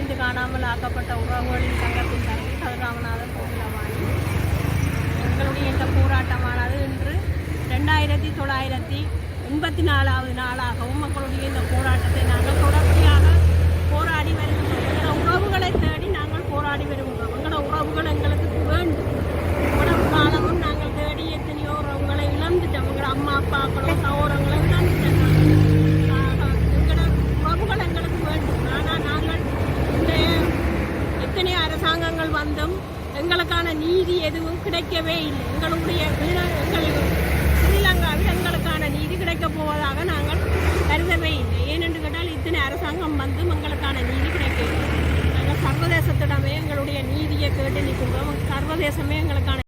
இன்று காணாமல் ஆக்கப்பட்ட உறவுகளின் சங்கத்தின் தலைவர் கதிராமநாதன் கோகிலவாணி எங்களுடைய இந்த போராட்டமானது இன்று ரெண்டாயிரத்தி தொள்ளாயிரத்தி எண்பத்தி நாலாவது நாளாகவும் மக்களுடைய இந்த போராட்டத்தை நாங்கள் தொடர்ச்சியாக போராடி வருகின்றோம் எங்களோட உறவுகளை தேடி நாங்கள் போராடி வருகின்றோம் எங்களோட உறவுகள் எங்களுக்கு வேண்டும். இவ்வளவு காலமும் நாங்கள் தேடி எத்தனையோ உறவுகளை இழந்துட்டோம். எங்களோட அம்மா அப்பாக்களோ சகோதரங்களை இழந்துட்டோம் ஆக, எங்களோட உறவுகள் எங்களுக்கு வேண்டும் ஆனால் நாங்கள் இந்த எத்தனை அரசாங்கங்கள் வந்தும். எங்களுக்கான நீதி எதுவும் கிடைக்கவே இல்லை. எங்களுடைய எங்களுக்கு ஸ்ரீலங்காவில் எங்களுக்கான நீதி கிடைக்க போவதாக நாங்கள் கருதவே இல்லை. ஏனென்று கேட்டால் இத்தனை அரசாங்கம் வந்தும் எங்களுக்கான நீதி கிடைக்கவில்லை. நாங்கள் சர்வதேசத்திடமே எங்களுடைய நீதியை கேட்டு நிற்கின்றோம். சர்வதேசமே எங்களுக்கான